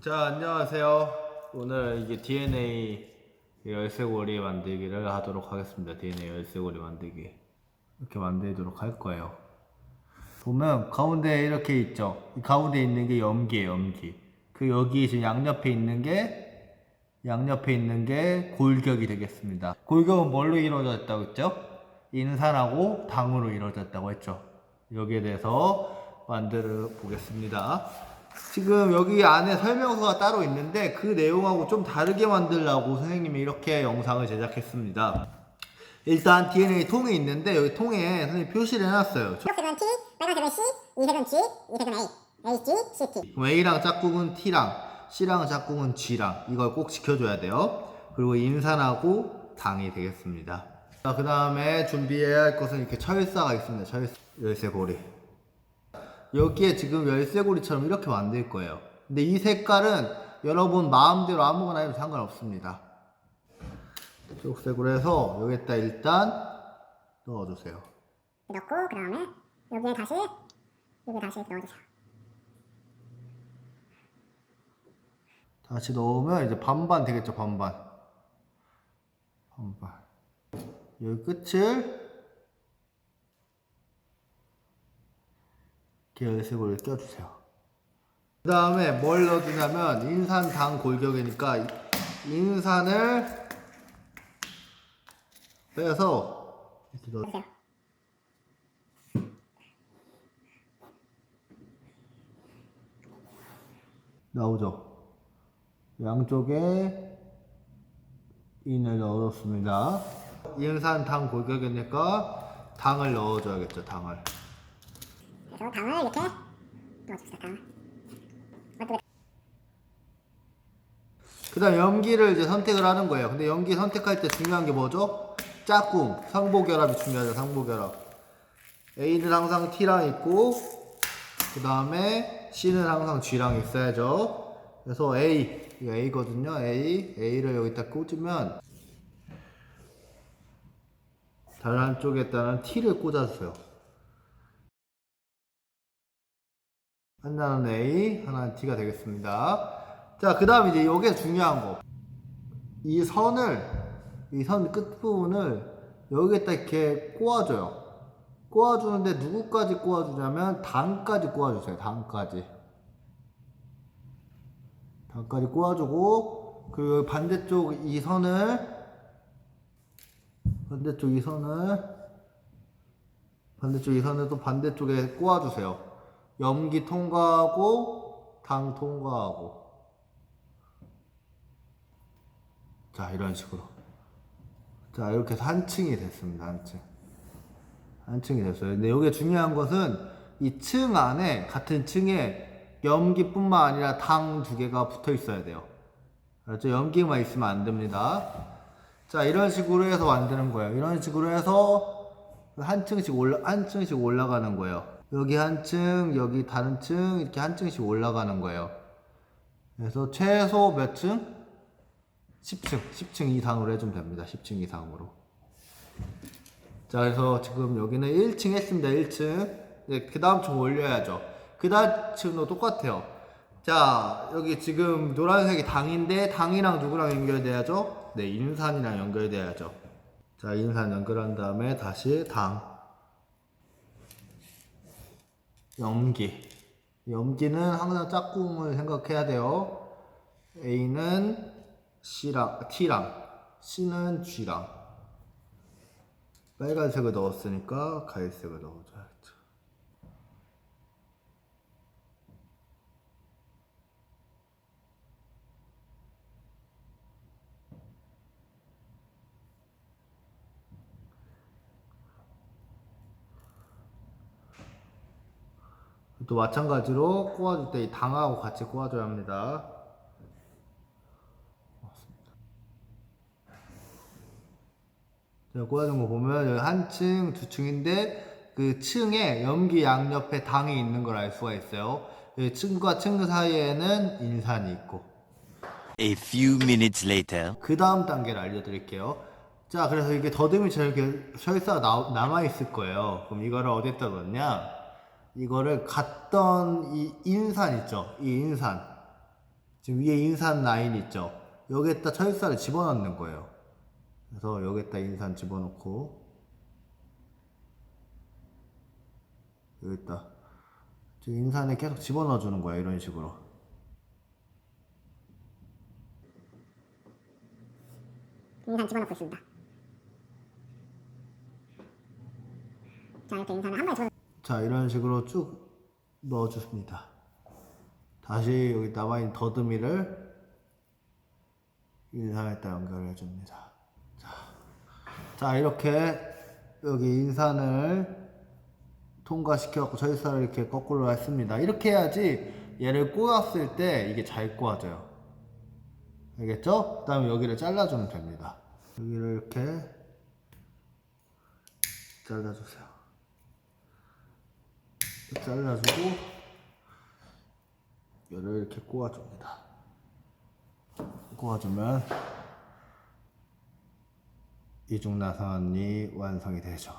자, 안녕하세요. 오늘 이게 DNA 열쇠고리 만들기를 하도록 하겠습니다. DNA 열쇠고리 만들기. 이렇게 만들도록 할 거예요. 보면 가운데 이렇게 있죠. 이 가운데 있는 게 염기예요, 염기. 그 여기 지금 양옆에 있는 게 양옆에 있는 게 골격이 되겠습니다. 골격은 뭘로 이루어졌다고 했죠? 인산하고 당으로 이루어졌다고 했죠. 여기에 대해서 만들어 보겠습니다. 지금 여기 안에 설명서가 따로 있는데 그 내용하고 좀 다르게 만들려고 선생님이 이렇게 영상을 제작했습니다. 일단 DNA 통이 있는데 여기 통에 선생님 표시를 해놨어요. 초록색은 T, 빨간색은 C, 이색은 G, 이색은 A, H, C, T. 그럼 A랑 짝꿍은 T랑 C랑 짝꿍은 G랑 이걸 꼭 지켜줘야 돼요. 그리고 인산하고 당이 되겠습니다. 자, 그 다음에 준비해야 할 것은 이렇게 철사가 있습니다. 철 열쇠고리. 여기에 지금 열쇠고리처럼 이렇게 만들 거예요. 근데 이 색깔은 여러분 마음대로 아무거나 해도 상관없습니다. 초록색으로 해서 여기에다 일단 넣어주세요. 넣고 그 다음에 여기에 다시 여기 다시 넣어주세요. 다시 넣으면 이제 반반 되겠죠, 반반. 반반. 여기 끝을 이렇게 열쇠고리를 껴주세요. 그 다음에 뭘 넣어주냐면 인산 당 골격이니까 이- 인산을 빼서 이렇게 넣어. 넣어주세요. 나오죠. 양쪽에 인을 넣어줬습니다. 인산 당 골격이니까 당을 넣어줘야겠죠. 당을. 그래서 당을 이렇게 넣어줍시다. 어떻게 그다음 염기를 이제 선택을 하는 거예요. 근데 염기 선택할 때 중요한 게 뭐죠? 짝꿍, 상보결합이 중요하죠. 상보결합. A는 항상 T랑 있고 그 다음에 C는 항상 G랑 있어야죠. 그래서 A, 이거 A거든요. A, A를 여기다 꽂으면 다른 한쪽에다는 T를 꽂아주세요. 하나는 A, 하나는 T가 되겠습니다. 자, 그 다음 이제 요게 중요한 거. 이 선을, 이 선 끝부분을 여기에다 이렇게 꼬아줘요. 꼬아주는데 누구까지 꼬아주냐면 당까지 꼬아주세요. 당까지. 당까지 꼬아주고, 그 반대쪽 이 선을, 반대쪽 이 선을, 반대쪽 이 선을 또 반대쪽에 꼬아주세요. 염기 통과하고, 당 통과하고. 자, 이런 식으로. 자, 이렇게 해서 한 층이 됐습니다. 한 층. 한 층이 됐어요. 근데 여기 중요한 것은 이 층 안에 같은 층에 염기뿐만 아니라 당 두 개가 붙어 있어야 돼요. 알았죠? 염기만 있으면 안 됩니다. 자, 이런 식으로 해서 만드는 거예요. 이런 식으로 해서 한 층씩 올라 한 층씩 올라가는 거예요. 여기 한 층, 여기 다른 층 이렇게 한 층씩 올라가는 거예요. 그래서 최소 몇 층? 10층, 10층 이상으로 해주면 됩니다. 10층 이상으로. 자, 그래서 지금 여기는 1층 했습니다. 1층. 네, 그 다음 층 올려야죠. 그 다음 층도 똑같아요. 자, 여기 지금 노란색이 당인데, 당이랑 누구랑 연결돼야죠? 네, 인산이랑 연결돼야죠. 자, 인산 연결한 다음에 다시 당. 염기. 염기는 항상 짝꿍을 생각해야 돼요. A는 C랑, T랑, C는 G랑. 빨간색을 넣었으니까 갈색을 넣어줘야죠. 또 마찬가지로 꼬아줄 때 이 당하고 같이 꼬아줘야 합니다. 자, 꼬아준 거 보면 여기 한 층, 두 층인데 그 층에 염기 양옆에 당이 있는 걸 알 수가 있어요. 이 층과 층 사이에는 인산이 있고 A few minutes later. 그 다음 단계를 알려드릴게요. 자, 그래서 이게 더듬이 저렇게 설사가 나, 남아 있을 거예요. 그럼 이거를 어디다 넣냐? 이거를 갔던 이 인산 있죠? 이 인산. 지금 위에 인산 라인 있죠? 여기에다 철사를 집어넣는 거예요. 그래서 여기에다 인산 집어넣고 여기다 지금 인산에 계속 집어넣어 주는 거예요. 이런 식으로. 인산 집어넣고 있습니다. 자 이렇게 인산을 한 번에 집어 자 이런 식으로 쭉 넣어줍니다. 다시 여기 남아있는 더듬이를 인산에다 연결해 줍니다. 자, 자 이렇게 여기 인산을 통과시켜갖고 철사를 이렇게 거꾸로 했습니다. 이렇게 해야지 얘를 꼬았을 때 이게 잘 꼬아져요. 알겠죠? 그 다음에 여기를 잘라주면 됩니다. 여기를 이렇게 잘라주세요. 잘라주고 얘를 이렇게 꼬아줍니다. 꼬아주면 이중나선이 완성이 되죠.